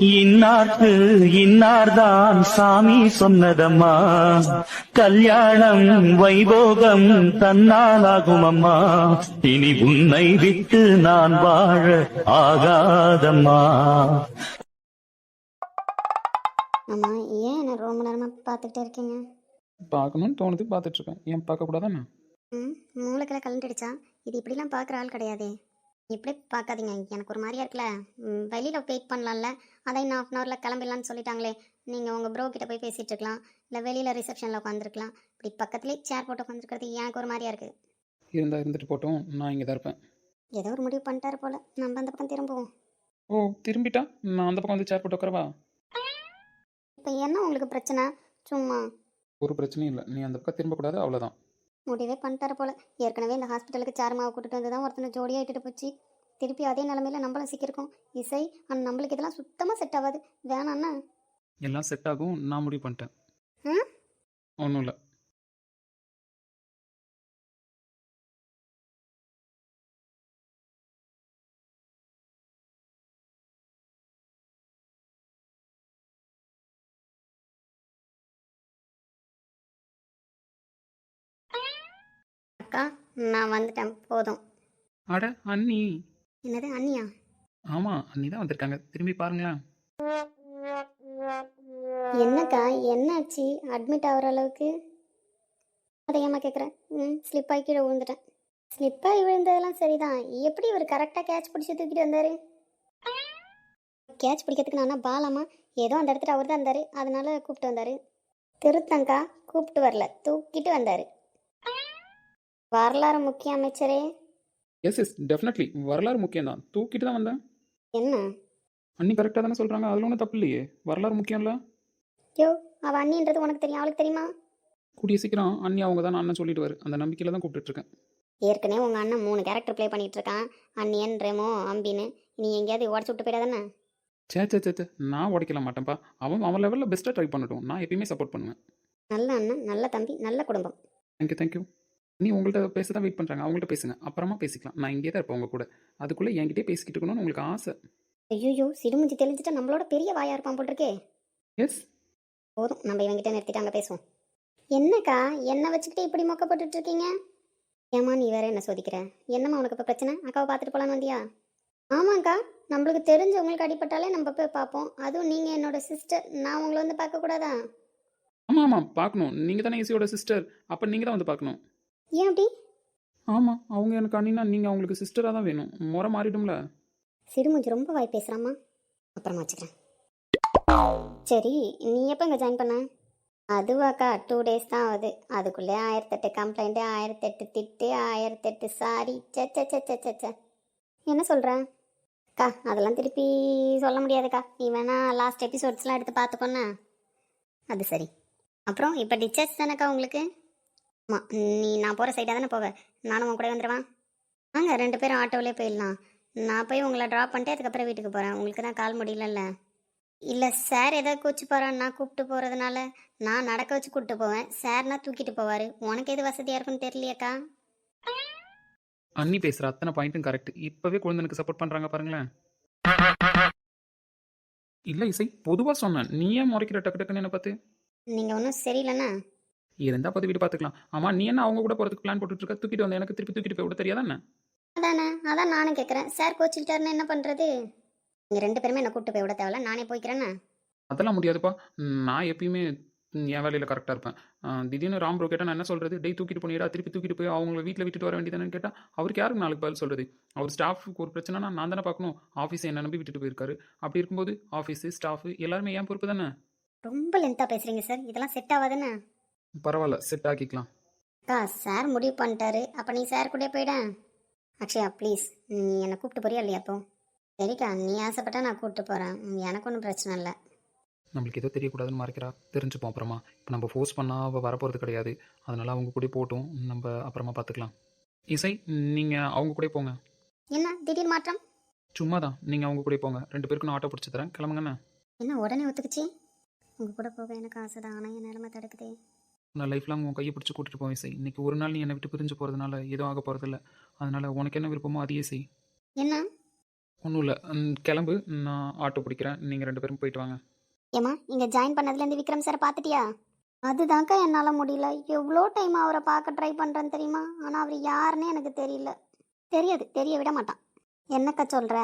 இன்னார்க்கு இன்னார்தான் சாமி சொன்னதம்மா. கல்யாணம் வைபோகம் தன்னாலாகும் அம்மா இனி உன்னை விட்டு நான் வாழ ஆகாதம்மா. ஆமா ஏன் என்ன ரொம்ப நேரமா பார்த்துக்கிட்டே இருக்கீங்க? பார்க்கணும்னு தோணுது பார்த்துட்டு இருக்கேன். ஏன் பார்க்கக்கூடாதானே? ம் மூளைக்கெல்லாம் கலந்துடுச்சா இது இப்படிலாம் பார்க்குற ஆள் கிடையாதே. இப்படி பார்க்காதீங்க. எனக்கு ஒரு மாதிரியா இருக்குல்ல. வெளியில வெயிட் பண்ணலாம்ல. அதான் இன்னும் ஆஃப் அன் ஹவரில் கிளம்பிடலான்னு சொல்லிட்டாங்களே. நீங்கள் உங்கள் ப்ரோ கிட்ட போய் பேசிட்டு இருக்கலாம். இல்லை வெளியில் ரிசப்ஷனில் உட்காந்துருக்கலாம் இப்படி பக்கத்துலேயே சேர் போட்டு உட்காந்துருக்கிறது எனக்கு ஒரு மாதிரியா இருக்குது இருந்தா இருந்துட்டு போட்டோம். நான் இங்கே தான் இருப்பேன். ஏதோ ஒரு முடிவு பண்ணிட்டாரு போல. நம்ம அந்த பக்கம் திரும்புவோம். ஓ திரும்பிட்டா? நான் அந்த பக்கம் வந்து சேர் போட்டு உட்காரவா? இப்போ என்ன உங்களுக்கு பிரச்சனை? சும்மா. ஒரு பிரச்சனையும் இல்லை. நீ அந்த பக்கம் திரும்பக்கூடாது. அவ்வளோதான் முடிவே பண்ணிட்டாரு போல. ஏற்கனவே இந்த ஹாஸ்பிட்டலுக்கு சாருமாவை கூட்டிட்டு வந்து தான் ஒருத்தனை ஜோடியாக இட்டுட்டு போச்சு. திருப்பி அதே நிலமையில நம்மளும் சிக்கியிருக்கோம். இசை ஆனால் நம்மளுக்கு இதெல்லாம் சுத்தமாக செட் ஆகாது. வேணாண்ணா. எல்லாம் செட் ஆகும். நான் முடிவு பண்ணிட்டேன்? ஒன்றும் இல்லை. அக்கா நான் வந்துட்டேன் போதும். அட அண்ணி. என்னது அண்ணியா? ஆமாம் அண்ணி தான் வந்திருக்காங்க. திரும்பி பாருங்களேன். என்னக்கா என்னாச்சு? அட்மிட் ஆகிற அளவுக்கு? அதை ஏமா கேட்குறேன் ம் ஸ்லிப்பாகி கீழே விழுந்துட்டேன். ஸ்லிப்பாகி விழுந்ததெல்லாம் சரிதான். எப்படி இவர் கரெக்டாக கேட்ச் பிடிச்சி தூக்கிட்டு வந்தார்? கேட்ச் பிடிக்கிறதுக்கு நான் பாலாமா? ஏதோ அந்த இடத்துல அவர் தான் இருந்தார். அதனால கூப்பிட்டு வந்தார். திருத்தங்கா கூப்பிட்டு வரல. தூக்கிட்டு வந்தார். வரலாறு முக்கிய அமைச்சரே. எஸ் எஸ் டெஃபினெட்லி வரலாறு முக்கியம் தான். தூக்கிட்டு தான் வந்தேன். என்ன? அண்ணி கரெக்டாக தானே சொல்கிறாங்க அதில் ஒன்றும் தப்பு இல்லையே. வரலாறு முக்கியம்ல? யோ அவள் அண்ணின்றது உனக்கு தெரியும். அவளுக்கு தெரியுமா? கூடிய சீக்கிரம் அண்ணி அவங்க தான் அண்ணன் சொல்லிட்டு அந்த நம்பிக்கையில் தான் கூப்பிட்டுருக்கேன் ஏற்கனவே உங்கள் அண்ணன் மூணு கேரக்டர் ப்ளே பண்ணிட்டு இருக்கான். அண்ணியன் ரெமோ அம்பின்னு. நீ எங்கேயாவது உடச்சு விட்டு போயிடாதானே சே சே சே, நான் உடைக்கல மாட்டேன்ப்பா. அவன் அவன் லெவலில் பெஸ்ட்டாக ட்ரை பண்ணட்டும். நான் எப்பயுமே சப்போர்ட் பண்ணுவேன். நல்ல அண்ணன் நல்ல தம்பி நல்ல குடும்பம். தேங்க்யூ தேங்க்யூ நீ உங்கள்கிட்ட பேச தான் வெயிட் பண்ணுறாங்க அவங்கள்ட்ட பேசுங்க. அப்புறமா பேசிக்கலாம். நான் இங்கே தான் இருப்பேன் உங்க கூட. அதுக்குள்ளே என்கிட்டயே பேசிக்கிட்டு இருக்கணும்னு உங்களுக்கு ஆசை. ஐயோ சிடுமுஞ்சி தெளிஞ்சிட்டா நம்மளோட பெரிய வாயா இருப்பான் போல் இருக்கே எஸ் போதும். நம்ம இவங்கிட்ட நிறுத்திட்டு அங்கே பேசுவோம். என்னக்கா? என்ன வச்சுக்கிட்டு இப்படி மொக்க போட்டுட்டு இருக்கீங்க? ஏமா நீ வேற என்ன சோதிக்கிற? என்னம்மா உனக்கு இப்போ பிரச்சனை? அக்காவை பார்த்துட்டு போலான்னு வந்தியா? ஆமாக்கா. நம்மளுக்கு தெரிஞ்சவங்களுக்கு அடிபட்டாலே நம்ம போய் பார்ப்போம். அதுவும் நீங்கள் என்னோட சிஸ்டர் நான் உங்களை வந்து பார்க்கக்கூடாதா? ஆமாம் ஆமாம் பார்க்கணும். நீங்கள் தானே இசியோட சிஸ்டர் அப்போ நீங்கள் தான் வந்து பார்க்கணும். ஏன் அப்படி? ஆமாம் அவங்க எனக்கு அண்ணினா நீங்கள் அவங்களுக்கு சிஸ்டராக தான் வேணும். முறை மாறிடும்ல. சிடுமூஞ்சி ரொம்ப வாய் பேசுகிறாம்மா அப்புறமா வச்சுக்கிறேன். சரி நீ எப்போ இங்கே ஜாயின் பண்ண? அதுவாக்கா டூ டேஸ் தான் ஆகுது. அதுக்குள்ளே ஆயிரத்தெட்டு கம்ப்ளைண்ட்டு ஆயிரத்தெட்டு திட்டு ஆயிரத்தெட்டு சாரி சே சே சே சே சே சே. என்ன சொல்கிற அக்கா அதெல்லாம் திருப்பி சொல்ல முடியாதுக்கா. நீ வேணா லாஸ்ட் எபிசோட்ஸ்லாம் எடுத்து பார்த்துக்கோண்ணா. அது சரி. அப்புறம் இப்போ டிஸ்சார்ஜ் தானேக்கா உங்களுக்கு? ஆமாம் நீ நான் போகிற சைடாக தானே போவேன் நானும் உன் கூட வந்துடுவான் வாங்க ரெண்டு பேரும் ஆட்டோவிலே போயிடலாம். நான் போய் உங்களை ட்ராப் பண்ணிட்டு அதுக்கப்புறம் வீட்டுக்கு போகிறேன் உங்களுக்கு தான் கால் முடியலல்ல? இல்லை சார் ஏதாவது கூச்சு நான் கூப்பிட்டு போகிறதுனால நான் நடக்க வச்சு கூப்பிட்டு போவேன். சார்னா தூக்கிட்டு போவார். உனக்கு எது வசதியாக இருக்குன்னு தெரியலையாக்கா? அண்ணி பேசுகிற அத்தனை பாயிண்ட்டும் கரெக்ட் இப்போவே குழந்தைனுக்கு சப்போர்ட் பண்ணுறாங்க பாருங்களேன். இல்லை இசை பொதுவாக சொன்னேன். நீ ஏன் முறைக்கிற டக்கு டக்குன்னு என்ன பார்த்து? நீங்கள் ஒன்றும் சரியில்லைண்ணா இருந்தா பார்த்து வீடு பார்த்துக்கலாம் ஆமாம் நீ என்ன அவங்க கூட போகிறதுக்கு பிளான் போட்டுட்டு இருக்க தூக்கிட்டு வந்து எனக்கு திருப்பி தூக்கிட்டு போய் விட தெரியாதானே அதானே அதான் நானும் கேட்குறேன் சார் கோச்சிக்கிட்டாருன்னு என்ன பண்ணுறது நீங்கள் ரெண்டு பேருமே என்னை கூப்பிட்டு போய் விட தேவையில்ல. நானே போய்க்கிறேண்ணா அதெல்லாம் முடியாதுப்பா. நான் எப்பயுமே என் வேலையில் கரெக்டாக இருப்பேன். திடீர்னு ராம் ப்ரோ கேட்டால் நான் என்ன சொல்கிறது டேய் தூக்கிட்டு போனிடா திருப்பி தூக்கிட்டு போய் அவங்கள வீட்டில் விட்டுட்டு வர வேண்டியதானு கேட்டால் அவருக்கு யாருக்கு நாளைக்கு பதில் சொல்கிறது அவர் ஸ்டாஃப்க்கு ஒரு பிரச்சனைனா நான் தானே பார்க்கணும். ஆஃபீஸை என்ன நம்பி விட்டுட்டு போயிருக்காரு. அப்படி இருக்கும்போது ஆஃபீஸு ஸ்டாஃபு எல்லாருமே ஏன் பொறுப்பு தானே? ரொம்ப லென்த்தாக பேசுகிறீங்க சார். இதெல்லாம் செட் ஆகாதுண்ணா பரவாயில்ல செட் ஆக்கிக்கலாம். அக்கா சார் முடிவு பண்ணிட்டாரு. அப்போ நீ சார் கூட போயிட. அக்ஷயா ப்ளீஸ் நீ என்னை கூப்பிட்டு போறியா இல்லையா அப்போ சரிக்கா நீ ஆசைப்பட்டா நான் கூப்பிட்டு போகிறேன் எனக்கு ஒன்றும் பிரச்சனை இல்லை. நம்மளுக்கு ஏதோ தெரியக்கூடாதுன்னு மறைக்கிறா. தெரிஞ்சுப்போம் அப்புறமா. இப்போ நம்ம ஃபோர்ஸ் பண்ணால் அவள் வரப்போகிறது கிடையாது. அதனால அவங்க கூட போட்டும் நம்ம அப்புறமா பார்த்துக்கலாம் இசை நீங்கள் அவங்க கூட போங்க. என்ன திடீர் மாற்றம்? சும்மா தான் நீங்கள் அவங்க கூட போங்க. ரெண்டு பேருக்கும் நான் ஆட்டோ பிடிச்சி தரேன். கிளம்புங்கண்ணே என்ன உடனே ஒத்துக்குச்சு? உங்கள் கூட போக எனக்கு ஆசை தான் ஆனால் என் நிலமை தடுக்குதே. நான் லைஃப் லாங் உன் கையை பிடிச்சி கூட்டிட்டு போவேன் செய். இன்னைக்கு ஒரு நாள் நீ என்னை விட்டு பிரிஞ்சு போகிறதுனால எதுவும் ஆக போகிறதில்ல அதனால உனக்கு என்ன விருப்பமோ அதையே செய். என்ன? ஒன்றும் இல்லை. கிளம்பு. நான் ஆட்டோ பிடிக்கிறேன். நீங்கள் ரெண்டு பேரும் போயிட்டு வாங்க. ஏம்மா இங்கே ஜாயின் பண்ணதுலேருந்து விக்ரம் சார் பார்த்துட்டியா? அதுதான்க்கா என்னால் முடியல. எவ்வளோ டைம் அவரை பார்க்க ட்ரை பண்ணுறேன்னு தெரியுமா? ஆனால் அவர் யாருன்னே எனக்கு தெரியல. தெரியாது. தெரிய விட மாட்டான். என்னக்கா சொல்கிற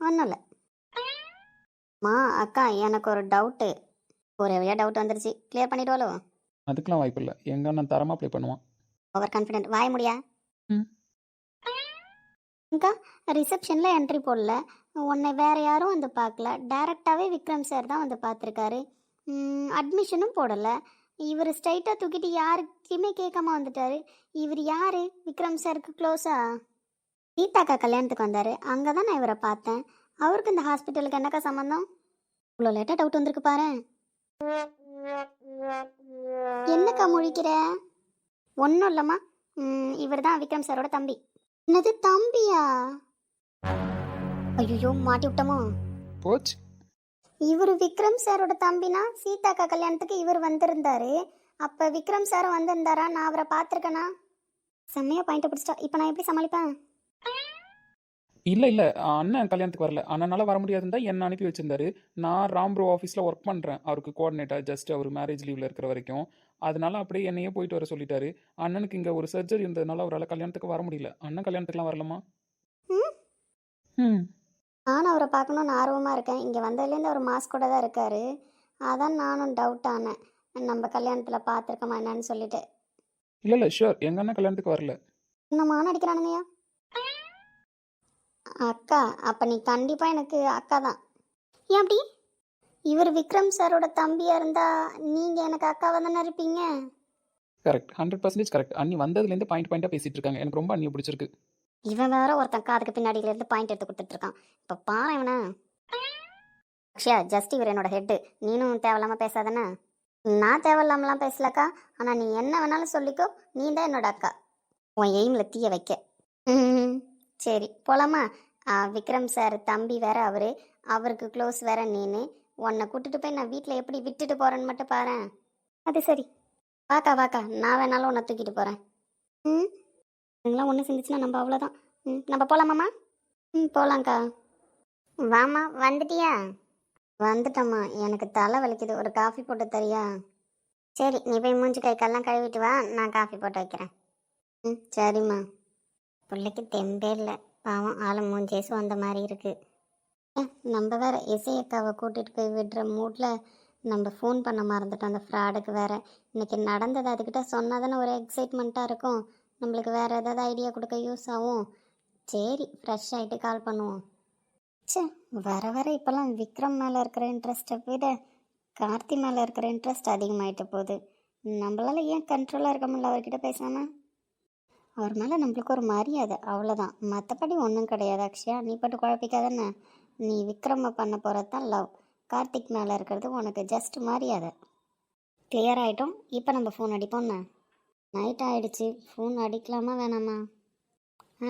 ஒன்றும் இல்லை. மா அக்கா எனக்கு ஒரு டவுட்டு ஒரு வழியாக டவுட் வந்துருச்சு. கிளியர் பண்ணிடுவாளோ அதுக்கெலாம் வாய்ப்பு இல்லை. எங்கள் அண்ணன் தரமாக ப்ளே பண்ணுவான். ஓவர் கான்ஃபிடென்ட் வாய முடியா? ம். அக்கா ரிசப்ஷனில் என்ட்ரி போடல. உன்னை வேற யாரும் வந்து பார்க்கல டைரெக்டாகவே விக்ரம் சார் தான் வந்து பார்த்துருக்காரு அட்மிஷனும் போடலை. இவர் ஸ்ட்ரைட்டாக தூக்கிட்டு யாருக்குமே கேட்காம வந்துட்டாரு. இவர் யாரு? விக்ரம் சாருக்கு க்ளோஸா கீதாக்கா கல்யாணத்துக்கு வந்தார். அங்கே தான் நான் இவரை பார்த்தேன். அவருக்கு இந்த ஹாஸ்பிட்டலுக்கு என்னக்கா சம்மந்தம் இவ்வளோ லேட்டாக டவுட் வந்திருக்கு பாரு என்னக்கா முழிக்கிற ஒன்றும் இல்லைம்மா. இவர் தான் விக்ரம் சாரோட தம்பி. என்னது தம்பியா? ஐயோ மாட்டி விட்டோமோ? போச்சு. இவர் விக்ரம் சாரோட தம்பினா சீதாக்கா கல்யாணத்துக்கு இவர் வந்திருந்தாரு. அப்போ விக்ரம் சாரும் வந்திருந்தாரா? நான் அவரை பார்த்துருக்கேனா? செம்மையா பாயிண்ட் பிடிச்சிட்டா. இப்போ நான் எப்படி சமாளிப்பேன்? இல்லை இல்லை. அண்ணன் கல்யாணத்துக்கு வரல. அண்ணனால வர முடியாதுன்னு தான் என்ன அனுப்பி வச்சிருந்தாரு. நான் ராம்ப்ரோ ஆஃபீஸில் ஒர்க் பண்ணுறேன் அவருக்கு கோஆர்டினேட்டர் ஜஸ்ட் அவர் மேரேஜ் லீவில் இருக்கிற வரைக்கும். அதனால அப்படியே என்னையே போயிட்டு வர சொல்லிட்டாரு. அண்ணனுக்கு இங்கே ஒரு சர்ஜரி இருந்ததுனால அவரால் கல்யாணத்துக்கு வர முடியல. அண்ணன் கல்யாணத்துக்குலாம் வரலமா ம்? நானும் அவரை பார்க்கணுன்னு ஆர்வமாக இருக்கேன். இங்கே வந்ததுலேருந்து அவர் மாஸ்க் கூட தான் இருக்காரு. அதான் நானும் டவுட் ஆனேன். நம்ம கல்யாணத்தில் பார்த்துருக்கோமா என்னன்னு சொல்லிட்டு. இல்லை இல்லை ஷூர் எங்கள் அண்ணன் கல்யாணத்துக்கு வரல. என்னம்மா நடிக்கிறானுங்கய்யா அக்கா அப்போ நீ கண்டிப்பாக எனக்கு அக்கா தான். ஏன் அப்படி? இவர் விக்ரம் சாரோட தம்பியாக இருந்தா நீங்கள் எனக்கு அக்காவாக தானே இருப்பீங்க? கரெக்ட் ஹண்ட்ரட் பர்சன்டேஜ் கரெக்ட் அண்ணி வந்ததுலேருந்து பாயிண்ட் பாயிண்டாக பேசிட்டு இருக்காங்க. எனக்கு ரொம்ப அண்ணியை பிடிச்சிருக்கு. இவன் வேற ஒருத்தன் காதுக்கு பின்னாடியில இருந்து பாயிண்ட் எடுத்து கொடுத்துட்டு இருக்கான். இப்போ பாரு இவனை. அக்ஷயா ஜஸ்ட் இவர் என்னோட ஹெட்டு நீனும் தேவையில்லாம பேசாதானே நான் தேவையில்லாமலாம் பேசலக்கா. ஆனால் நீ என்ன வேணாலும் சொல்லிக்கோ. நீ தான் என்னோட அக்கா. உன் எய்மில் தீய வைக்க. ம், சரி போலாமா? ஆ, விக்ரம் சார் தம்பி வேற அவரு. அவருக்கு க்ளோஸ் வேற நீனு. உன்னை கூட்டிட்டு போய் நான் வீட்டில் எப்படி விட்டுட்டு போறேன்னு மட்டும் பாரேன். அது சரி. வாக்கா வாக்கா நான் வேணாலும் உன்னை தூக்கிட்டு போகிறேன் ம்? நீங்களாம் ஒன்று சிந்திச்சுன்னா நம்ம அவ்வளோதான் ம் நம்ம போகலாமாம்மா ம் போகலாங்க்கா வாம்மா வந்துட்டியா? வந்துட்டம்மா. எனக்கு தலை வலிக்குது. ஒரு காஃபி போட்டு தரியா? சரி நீ போய் மூஞ்சி கை கால்லாம் கழுவிட்டு வா. நான் காஃபி போட்டு வைக்கிறேன். ம் சரிம்மா. பிள்ளைக்கு தெம்பே இல்லை. பாவம் ஆளை மூஞ்சேசும் அந்த மாதிரி இருக்குது நம்ம வேற இசை அக்காவை கூட்டிகிட்டு போய் விடுற மூடில் நம்ம ஃபோன் பண்ண மறந்துட்டோம். அந்த ஃப்ராடுக்கு வேற. இன்னைக்கு நடந்தது அதுக்கிட்ட சொன்னால் தானே ஒரு எக்ஸைட்மெண்ட்டாக இருக்கும். நம்மளுக்கு வேறு ஏதாவது ஐடியா கொடுக்க யூஸ் ஆகும். சரி ஃப்ரெஷ் ஆகிட்டு கால் பண்ணுவோம். ச்சே வர வர இப்போல்லாம் விக்ரம் மேலே இருக்கிற இன்ட்ரெஸ்ட்டை விட கார்த்தி மேலே இருக்கிற இன்ட்ரெஸ்ட் அதிகமாகிட்டு போகுது. நம்மளால ஏன் கண்ட்ரோலாக இருக்க முடியல அவர்கிட்ட பேசாமல் அவர் மேலே நம்மளுக்கு ஒரு மரியாதை அவ்வளோதான் மற்றபடி ஒன்றும் கிடையாது அக்ஷயா. நீ பட்டு குழப்பிக்காதானே நீ விக்ரம பண்ண போகிறது தான் லவ் கார்த்திக் மேலே இருக்கிறது உனக்கு ஜஸ்ட் மரியாதை. கிளியர் ஆகிட்டோம் இப்போ நம்ம ஃபோன் அடிப்போம்ண்ணா நைட் ஆயிடுச்சு. ஃபோன் அடிக்கலாமா வேணாமா?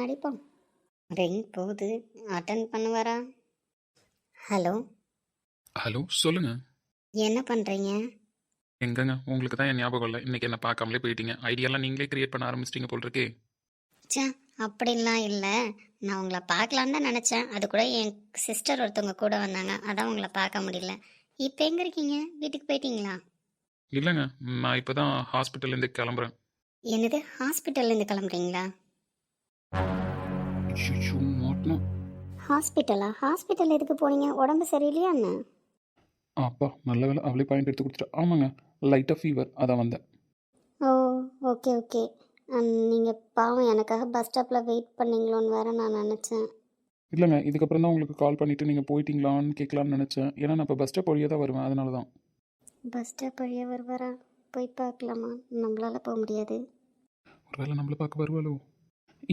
அடிப்போம். ரிங் போகுது. அட்டன் பண்ணுவாரா? ஹலோ ஹலோ சொல்லுங்க. என்ன பண்ணுறீங்க எங்கங்க? உங்களுக்கு தான் என் ஞாபகம் இல்லை. இன்னைக்கு என்ன பார்க்காமலே போயிட்டீங்க. ஐடியாலாம் நீங்களே கிரியேட் பண்ண ஆரம்பிச்சிட்டீங்க போல் இருக்கே. ச்சே அப்படிலாம் இல்லை. நான் உங்களை பார்க்கலான்னு தான் நினச்சேன். அது கூட என் சிஸ்டர் ஒருத்தவங்க கூட வந்தாங்க. அதான் உங்களை பார்க்க முடியல. இப்போ எங்கே இருக்கீங்க? வீட்டுக்கு போயிட்டீங்களா? இல்லைங்க. நான் இப்போ தான் ஹாஸ்பிட்டல்லேருந்து கிளம்புறேன். என்னது? ஹாஸ்பிட்டல்லேருந்து கிளம்புறீங்களா? ஹாஸ்பிட்டலா ஹாஸ்பிட்டல் எதுக்கு போனீங்க? உடம்பு சரியில்லையா என்ன? அப்பா நல்ல வேலை அவளே பாயிண்ட் எடுத்து கொடுத்துட்டா. ஆமாங்க. லைட்டாக ஃபீவர் அதான் வந்தேன். ஓ ஓகே ஓகே நீங்கள் பாவம் எனக்காக பஸ் ஸ்டாப்பில் வெயிட் பண்ணீங்களோன்னு வேற நான் நினச்சேன். இல்லைங்க இதுக்கப்புறம் தான் உங்களுக்கு கால் பண்ணிவிட்டு நீங்கள் போயிட்டீங்களான்னு கேட்கலான்னு நினச்சேன். ஏன்னா நான் இப்போ பஸ் ஸ்டாப் வழியாக தான் வருவேன் அதனால தான். பஸ் ஸ்டாப் வழியாக வருவாரா? போய் பார்க்கலாமா? நம்மளால போக முடியாது. ஒருவேளை நம்மளை பார்க்க வருவாளோ?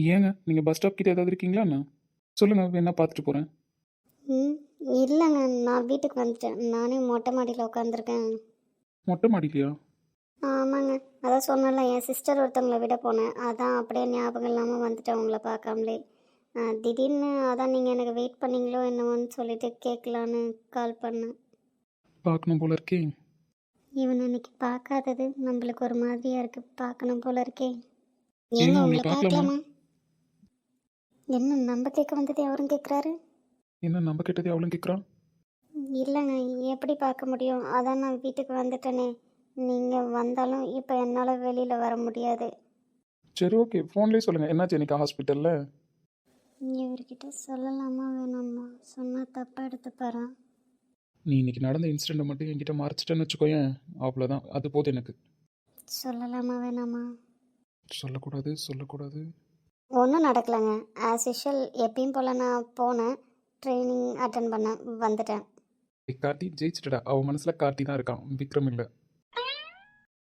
ஏங்க நீங்கள் பஸ் ஸ்டாப் கிட்ட ஏதாவது இருக்கீங்களா என்ன? சொல்லுங்கள் வேணா பார்த்துட்டு போகிறேன் ம் இல்லைங்க நான் வீட்டுக்கு வந்துட்டேன். நானே மொட்டை மாடியில் உட்காந்துருக்கேன் மொட்டை மாடிக்கலையா ஆமாங்க. அதான் சொன்னல என் சிஸ்டர் ஒருத்தவங்களை விட போனேன். அதான் அப்படியே ஞாபகம் இல்லாமல் வந்துட்டேன் உங்களை பார்க்காமலே. திடீர்னு அதான் நீங்கள் எனக்கு வெயிட் பண்ணீங்களோ என்னவோன்னு சொல்லிட்டு கேட்கலான்னு கால் பண்ணேன். பார்க்கணும் போல இருக்கே. இவன் அன்னைக்கு பார்க்காதது நம்மளுக்கு ஒரு மாதிரியா இருக்கு. பார்க்கணும் போல இருக்கே. ஏங்க, உங்களை? பார்க்கலாமா? என்ன நம்ம கேட்க வந்தது அவரும் கேட்குறாரு என்ன நம்ம கிட்டதே அவளும் கேட்குறான் இல்லைங்க எப்படி பார்க்க முடியும்? அதான் நான் வீட்டுக்கு வந்துட்டேனே. நீங்கள் வந்தாலும் இப்போ என்னால் வெளியில் வர முடியாது. சரி ஓகே ஃபோன்லேயே சொல்லுங்கள் என்னாச்சு இன்னைக்கு ஹாஸ்பிட்டலில் இவர்கிட்ட சொல்லலாமா வேணாமா? சொன்னால் தப்பாக எடுத்துப்பாரா? நீ இன்னைக்கு நடந்த இன்சிடெண்ட்டை மட்டும் என்கிட்ட மறைச்சிட்டேன்னு வச்சுக்கோயேன். அவ்வளோதான் அது போதும் எனக்கு. சொல்லலாமா வேணாமா? சொல்லக்கூடாது சொல்லக்கூடாது. ஒன்றும் நடக்கலைங்க. ஆஸ் யூஷுவல் எப்பயும் போல் நான் போனேன். ட்ரைனிங் அட்டன் பண்ண வந்துட்டேன். ஏய், கார்த்தி ஜெயிச்சிட்டடா. அவன் மனசில் கார்த்தி தான் இருக்கான். விக்ரம் இல்லை.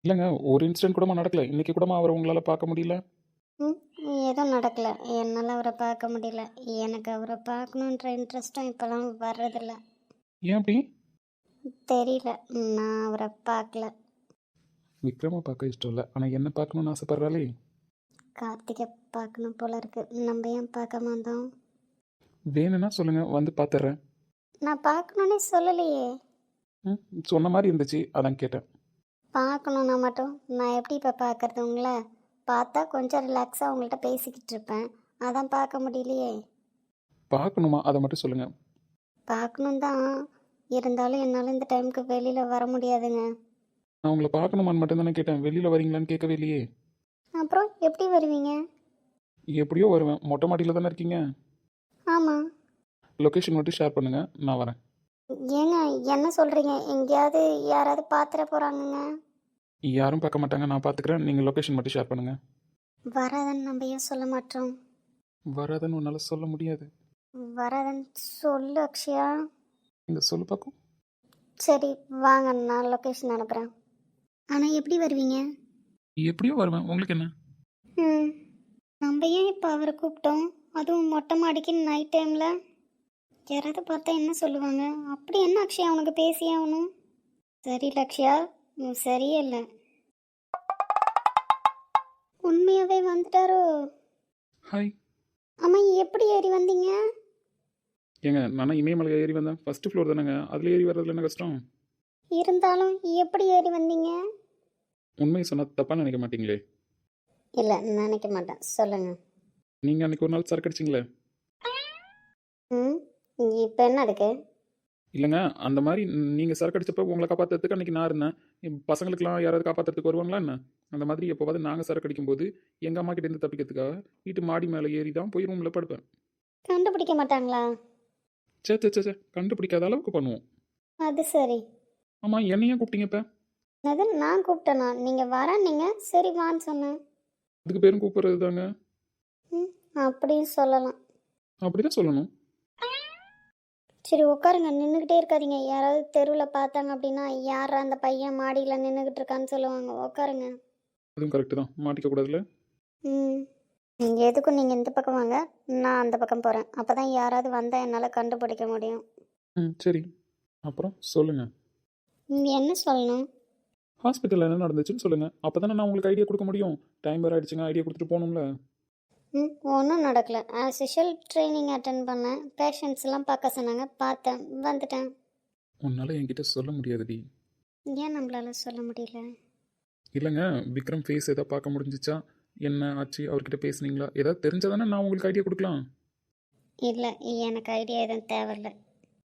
இல்லைங்க ஒரு இன்சிடென்ட் கூடமா நடக்கல. இன்னைக்கு கூடமா அவரை உங்களால் பார்க்க முடியல? எதுவும் நடக்கலை. என்னால் அவரை பார்க்க முடியல. எனக்கு அவரை பார்க்கணுன்ற இன்ட்ரெஸ்ட்டும் இப்போலாம் வர்றதில்ல. ஏன் அப்படி? தெரியல. நான் அவரை பார்க்கல. விக்ரமை பார்க்க இஷ்டம் இல்லை. ஆனால் என்ன பார்க்கணும்னு ஆசைப்படுறாளே. கார்த்திகை பார்க்கணும் போல இருக்கு. நம்ம ஏன் பார்க்காம வந்தோம்? வேணும்னா சொல்லுங்க வந்து பார்த்துட்றேன் நான் பார்க்கணுன்னே சொல்லலையே. ம் சொன்ன மாதிரி இருந்துச்சு. அதான் கேட்டேன். பார்க்கணுன்னா மட்டும் நான் எப்படி இப்போ பார்க்கறது உங்களை? பார்த்தா கொஞ்சம் ரிலாக்ஸாக உங்கள்கிட்ட பேசிக்கிட்டு இருப்பேன். அதான் பார்க்க முடியலையே. பார்க்கணுமா? அதை மட்டும் சொல்லுங்க. பார்க்கணும் தான். இருந்தாலும் என்னால் இந்த டைமுக்கு வெளியில் வர முடியாதுங்க. நான் உங்களை பார்க்கணுமான்னு மட்டும் தானே கேட்டேன். வெளியில் வரீங்களான்னு கேட்கவே இல்லையே. அப்புறம் எப்படி வருவீங்க? எப்படியோ வருவேன். மொட்டை மாடியில் தானே இருக்கீங்க? ஆமாம் லொக்கேஷன் மட்டும் ஷேர் பண்ணுங்க. நான் வரேன். ஏங்க என்ன சொல்கிறீங்க எங்கேயாவது யாராவது பார்த்துட போகிறாங்கங்க யாரும் பார்க்க மாட்டாங்க. நான் பார்த்துக்கிறேன் நீங்கள் லொக்கேஷன் மட்டும் ஷேர் பண்ணுங்க. வராதன்னு நம்ம ஏன் சொல்ல மாட்டோம்? வராதுன்னு உன்னால் சொல்ல முடியாது. வராதன்னு சொல்லு அக்ஷயா. இந்த சொல்லு பார்க்கும் சரி வாங்க நான் லொக்கேஷன் அனுப்புகிறேன் ஆனால் எப்படி வருவீங்க? எப்படியோ வருவேன். உங்களுக்கு என்ன? ம். நம்ம ஏன் இப்போ அவரை கூப்பிட்டோம்? அதுவும் மொட்டை மாடிக்கு நைட் டைமில் யாராவது பார்த்தா என்ன சொல்லுவாங்க? அப்படி என்ன அக்ஷயா உனக்கு பேசி ஆகணும்? சரி லக்ஷயா ம், சரியே இல்லை உண்மையாகவே வந்துட்டாரோ? ஹாய் ஆமாம் எப்படி ஏறி வந்தீங்க? ஏங்க நானும் இமயமலை ஏறி வந்தேன். ஃபர்ஸ்ட் ஃப்ளோர் தானேங்க. அதில் ஏறி வர்றதுல என்ன கஷ்டம்? இருந்தாலும் எப்படி ஏறி வந்தீங்க? உண்மையை சொன்னால் தப்பாக நினைக்க மாட்டீங்களே? இல்லை நினைக்க மாட்டேன். சொல்லுங்கள் நீங்கள் அன்றைக்கி ஒரு நாள் சரக்கு அடிச்சிங்களே? இப்போ என்ன அதுக்கு இல்லைங்க அந்த மாதிரி நீங்கள் சரக்கு அடிச்சப்போ உங்களை காப்பாற்றுறதுக்கு அன்றைக்கி நான் இருந்தேன். என் பசங்களுக்கெல்லாம் யாராவது காப்பாற்றுறதுக்கு வருவாங்களா என்ன? அந்த மாதிரி எப்போவாது நாங்கள் சரக்கு அடிக்கும்போது எங்கள் அம்மா கிட்டேருந்து தப்பிக்கிறதுக்காக வீட்டு மாடி மேலே ஏறி தான் போய் ரூமில் படுப்பேன். கண்டுபிடிக்க மாட்டாங்களா? சே சே சே, கண்டுபிடிக்காத அளவுக்கு பண்ணுவோம். அது சரி. ஆமாம் என்னையும் கூப்பிட்டீங்க இப்போ? அது நான் கூப்பிட்டேனா? நீங்கள் வரேன்னீங்க சரி வான்னு சொன்னேன். அதுக்கு பேரும் கூப்பிட்றது தாங்க அப்படியும் சொல்லலாம். அப்படி தான் சொல்லணும். சரி உட்காருங்க. நின்றுக்கிட்டே இருக்காதீங்க. யாராவது தெருவில் பார்த்தாங்க அப்படின்னா யார் அந்த பையன் மாடியில் நின்றுக்கிட்டு இருக்கான்னு சொல்லுவாங்க. உட்காருங்க. அதுவும் கரெக்டு தான். மாட்டிக்க கூடாதுல்ல? ம். நீங்கள் எதுக்கும் நீங்கள் இந்த பக்கம் வாங்க. நான் அந்த பக்கம் போகிறேன் அப்போ தான் யாராவது வந்தால் என்னால் கண்டுபிடிக்க முடியும். ம் சரி. அப்புறம் சொல்லுங்கள் நீங்கள் என்ன சொல்லணும்? ஹாஸ்பிட்டலில் என்ன நடந்துச்சுன்னு சொல்லுங்கள் அப்போ தானே நான் உங்களுக்கு ஐடியா கொடுக்க முடியும். டைம் வேறு ஆயிடுச்சுங்க. ஐடியா கொடுத்துட்டு போகணும்ல. ம் ஒன்றும் நடக்கல. ஆஸ் யூஷுவல் ட்ரைனிங் அட்டன் பண்ணேன். பேஷண்ட்ஸ்லாம் பார்க்க சொன்னாங்க. பார்த்தேன். வந்துட்டேன். உன்னால் என்கிட்ட சொல்ல முடியாதுடி. ஏன் நம்மளால சொல்ல முடியல? இல்லைங்க விக்ரம் ஃபேஸ் எதாவது பார்க்க முடிஞ்சிச்சா? என்ன ஆச்சு? அவர்கிட்ட பேசுனீங்களா? ஏதாவது தெரிஞ்சாதானே நான் உங்களுக்கு ஐடியா கொடுக்கலாம்? இல்லை எனக்கு ஐடியா எதுவும் தேவையில்ல.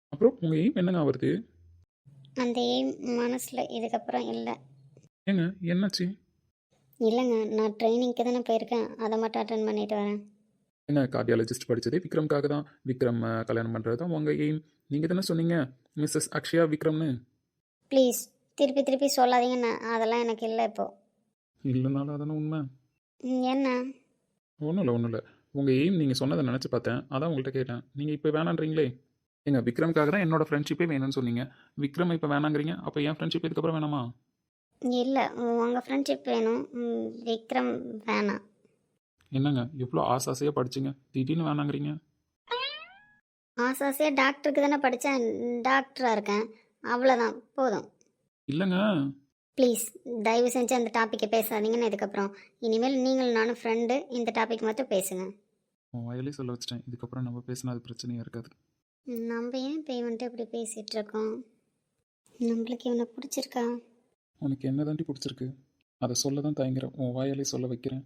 அப்புறம் உங்கள் எய்ம் என்னங்க வருது அந்த எய்ம் மனசில் இதுக்கப்புறம் இல்லை. ஏங்க என்னாச்சு? இல்லைங்க நான் ட்ரைனிங்க்கு தானே போயிருக்கேன். அதை மட்டும் அட்டன் பண்ணிட்டு வரேன். என்ன கார்டியாலஜிஸ்ட் படித்ததே விக்ரம்காக தான்? விக்ரம் கல்யாணம் பண்ணுறது தான் உங்கள் எய்ம் நீங்கள் தானே சொன்னீங்க மிஸ்ஸஸ் அக்ஷயா விக்ரம்னு? ப்ளீஸ் திருப்பி திருப்பி சொல்லாதீங்க. நான் அதெல்லாம் எனக்கு இல்லை இப்போ. இல்லைனாலும் அதானே உண்மை. என்ன? ஒன்றும் இல்லை ஒன்றும் இல்லை. உங்கள் எய்ம் நீங்கள் சொன்னதை நினச்சி பார்த்தேன். அதான் உங்கள்கிட்ட கேட்டேன். நீங்கள் இப்போ வேணான்றீங்களே? ஏங்க விக்ரம்காக தான் என்னோட ஃப்ரெண்ட்ஷிப்பே வேணும்னு சொன்னீங்க. விக்ரம் இப்போ வேணாங்கிறீங்க. அப்போ என் ஃப்ரெண்ட்ஷிப் இதுக்கப்புறம் வேணாமா? இல்லை உங்கள் ஃப்ரெண்ட்ஷிப் வேணும். விக்ரம் வேணாம் என்னங்க எவ்வளோ ஆசை ஆசையாக படிச்சிங்க? திடீர்னு வேணாங்கிறீங்க? ஆசாசியாக டாக்டருக்கு தானே படித்தேன் டாக்டராக இருக்கேன். அவ்வளோதான் போதும். இல்லைங்க. ப்ளீஸ் தயவு செஞ்சு அந்த டாப்பிக்கை பேசாதீங்கன்னு இதுக்கப்புறம் இனிமேல் நீங்களும் நானும் ஃப்ரெண்டு இந்த டாபிக் மட்டும் பேசுங்க. உன் வயலே சொல்ல வச்சிட்டேன். இதுக்கப்புறம் நம்ம பேசினா அது பிரச்சனையாக இருக்காது. நம்ம ஏன் இப்போ இவன்ட்டு இப்படி பேசிகிட்டு இருக்கோம்? நம்மளுக்கு இவனை பிடிச்சிருக்கா? உனக்கு என்ன தாண்டி பிடிச்சிருக்கு? அதை சொல்ல தான் தயங்குற. உன் வாயாலே சொல்ல வைக்கிறேன்.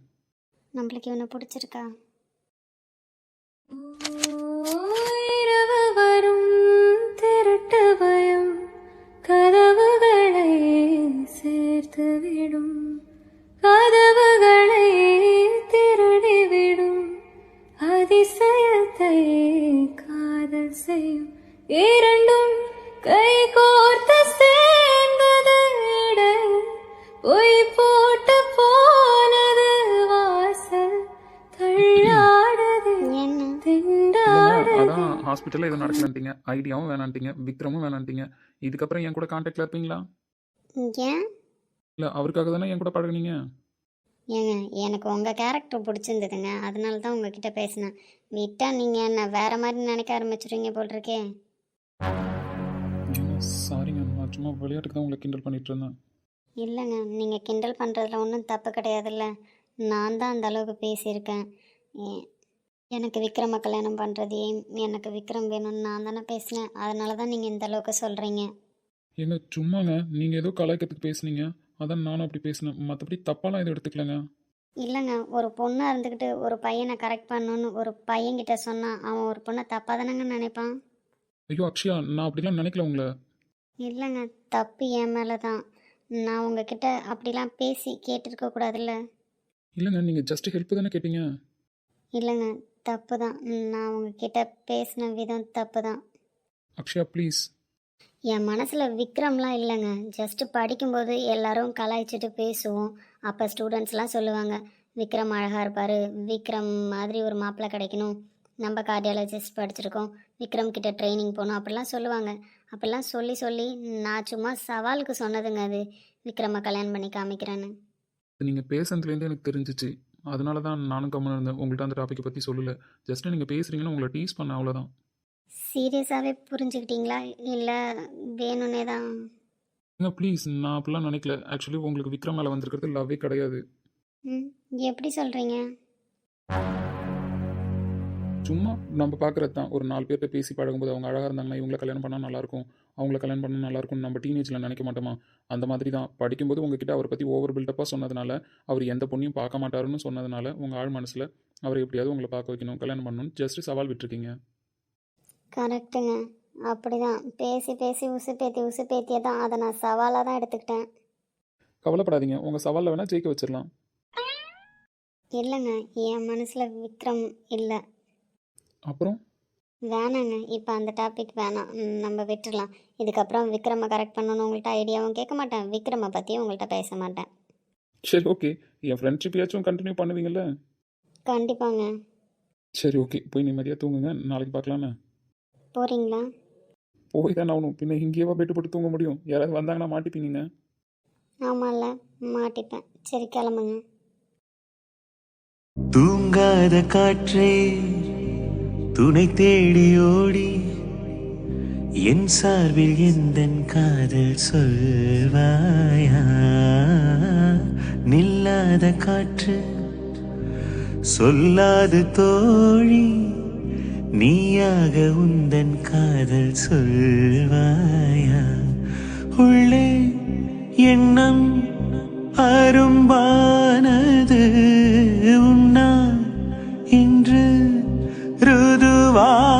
நம்மளுக்கு இவனை பிடிச்சிருக்கா? இரவு வரும் திருட்டு பயம் சேர்த்து விடும். கதவுகளை திருடிவிடும் அதிசயத்தை காதல் செய்யும். இரண்டும் கை கோர்த்து பொய் போட்டு போனது வாசல் தள்ளாடுது அதான் ஹாஸ்பிட்டலில் எதுவும் நடக்கலன்ட்டீங்க. ஐடியாவும் வேணான்ட்டீங்க விக்ரமும் வேணான்ட்டீங்க. இதுக்கப்புறம் என் கூட கான்டாக்டில் இருப்பீங்களா? ஏன் இல்லை அவருக்காக தானே என் கூட பழகுனீங்க? ஏங்க எனக்கு உங்கள் கேரக்டர் பிடிச்சிருந்ததுங்க. அதனால தான் உங்ககிட்ட பேசினேன். விட்டா நீங்கள் என்ன வேற மாதிரி நினைக்க ஆரம்பிச்சிருவீங்க போல் இருக்கே சாரிங்க நான் சும்மா விளையாட்டுக்கு தான் உங்களை கிண்டல் பண்ணிட்டு இருந்தேன். இல்லைங்க நீங்கள் கிண்டல் பண்ணுறதுல ஒன்றும் தப்பு கிடையாதுல்ல. நான் தான் அந்த அளவுக்கு பேசியிருக்கேன். எனக்கு விக்ரம கல்யாணம் பண்ணுறது ஏன் எனக்கு விக்ரம் வேணும்னு நான் தானே பேசினேன். அதனால தான் நீங்கள் இந்த அளவுக்கு சொல்கிறீங்க ஏங்க சும்மாங்க. நீங்கள் ஏதோ கலாய்க்கிறதுக்கு பேசுனீங்க. அதான் நானும் அப்படி பேசினேன். மற்றபடி தப்பாலாம் எதுவும் எடுத்துக்கலங்க. இல்லைங்க ஒரு பொண்ணாக இருந்துக்கிட்டு ஒரு பையனை கரெக்ட் பண்ணணுன்னு ஒரு பையன்கிட்ட சொன்னால் அவன் ஒரு பொண்ணை தப்பாக தானேங்க நினைப்பான்? ஐயோ அக்ஷயா நான் அப்படிலாம் நினைக்கல உங்களை. இல்லைங்க தப்பு என் மேலே தான் நான் உங்ககிட்ட அப்படிலாம் பேசி கேட்டிருக்க கூடாதுல்ல? இல்லைங்க நீங்கள் ஜஸ்ட் ஹெல்ப் தானே கேட்டீங்க? இல்லைங்க தப்பு தான். நான் உங்ககிட்ட பேசின விதம் தப்பு தான். அக்ஷயா ப்ளீஸ் என் மனசில் விக்ரம்லாம் இல்லைங்க. ஜஸ்ட்டு படிக்கும்போது எல்லாரும் கலாய்ச்சிட்டு பேசுவோம். அப்போ ஸ்டூடெண்ட்ஸ்லாம் சொல்லுவாங்க விக்ரம் அழகாக இருப்பார். விக்ரம் மாதிரி ஒரு மாப்பிள்ளை கிடைக்கணும். நம்ம கார்டியாலஜிஸ்ட் படிச்சிருக்கோம். விக்ரம் கிட்ட ட்ரைனிங் போகணும் அப்படிலாம் சொல்லுவாங்க. அப்படிலாம் சொல்லி சொல்லி நான் சும்மா சவாலுக்கு சொன்னதுங்க அது. விக்ரமை கல்யாணம் பண்ணி காமிக்கிறேன்னு. நீங்கள் பேசுனதுலேருந்து எனக்கு தெரிஞ்சிச்சு. அதனால தான் நானும் கம்மன் இருந்தேன். உங்கள்கிட்ட அந்த டாப்பிக்கை பற்றி சொல்லலை. ஜஸ்ட் நீங்கள் பேசுகிறீங்கன்னு உங்களை டீஸ் பண்ண அவ்வளோதான் சீரியஸாகவே புரிஞ்சுக்கிட்டீங்களா? இல்லை வேணும்னே தான். ஏங்க ப்ளீஸ் நான் அப்படிலாம் நினைக்கல. ஆக்சுவலி உங்களுக்கு விக்ரம் மேலே வந்திருக்கிறது லவ்வே கிடையாது. ம் எப்படி சொல்கிறீங்க சும்மா நம்ம பார்க்குறது தான் ஒரு நாலு பேர்கிட்ட பேசி பழகும்போது அவங்க அழகாக இருந்தாங்கன்னா இவங்கள கல்யாணம் பண்ணால் நல்லாயிருக்கும். அவங்கள கல்யாணம் பண்ணால் நல்லாயிருக்கும் நம்ம டீனேஜில் நினைக்க மாட்டோமா? அந்த மாதிரி தான் படிக்கும்போது உங்ககிட்ட அவரை பற்றி ஓவர் பில்டப்பாக சொன்னதுனால அவர் எந்த பொண்ணையும் பார்க்க மாட்டாருன்னு சொன்னதுனால உங்கள் ஆள் மனசில் அவர் எப்படியாவது உங்களை பார்க்க வைக்கணும் கல்யாணம் பண்ணணும்னு ஜஸ்ட் சவால் விட்டுருக்கீங்க. கரெக்டுங்க அப்படிதான். பேசி பேசி உசுப்பேத்தி உசுப்பேத்தியே தான் அதை நான் சவாலாக தான் எடுத்துக்கிட்டேன். கவலைப்படாதீங்க. உங்கள் சவாலில் வேணால் ஜெயிக்க வச்சிடலாம். இல்லைங்க. என் மனசில் விக்ரம் இல்லை. அப்புறம்? வேணாங்க. இப்போ அந்த டாபிக் வேணாம். ம், நம்ம விட்டுறலாம். இதுக்கப்புறம் விக்ரமை கரெக்ட் பண்ணணும்னு உங்கள்கிட்ட ஐடியாவும் கேட்க மாட்டேன். விக்ரமை பற்றியும் உங்கள்கிட்ட பேச மாட்டேன். சரி ஓகே என் ஃப்ரெண்ட்ஷிப்பையாச்சும் கண்டினியூ பண்ணுவீங்கல்ல? கண்டிப்பாங்க. சரி ஓகே போய் நிம்மதியாக தூங்குங்க. நாளைக்கு பார்க்கலாண்ணே போகிறீங்களா போய் தான் ஆகணும். பின்ன இங்கேயேவா பெட்டு போட்டு தூங்க முடியும்? யாராவது வந்தாங்கன்னா மாட்டிப்பீங்க ஆமாம்ல மாட்டிப்பேன். சரி கிளம்புங்க. தூங்காத காற்றே துணை தேடி ஓடி என் சார்பில் எந்த காதல் சொல்வாயா? நில்லாத காற்று சொல்லாது தோழி நீயாக உந்தன் காதல் சொல்வாயா? உள்ளே எண்ணம் அரும்பானது உன்னா வாழ்த்துவார்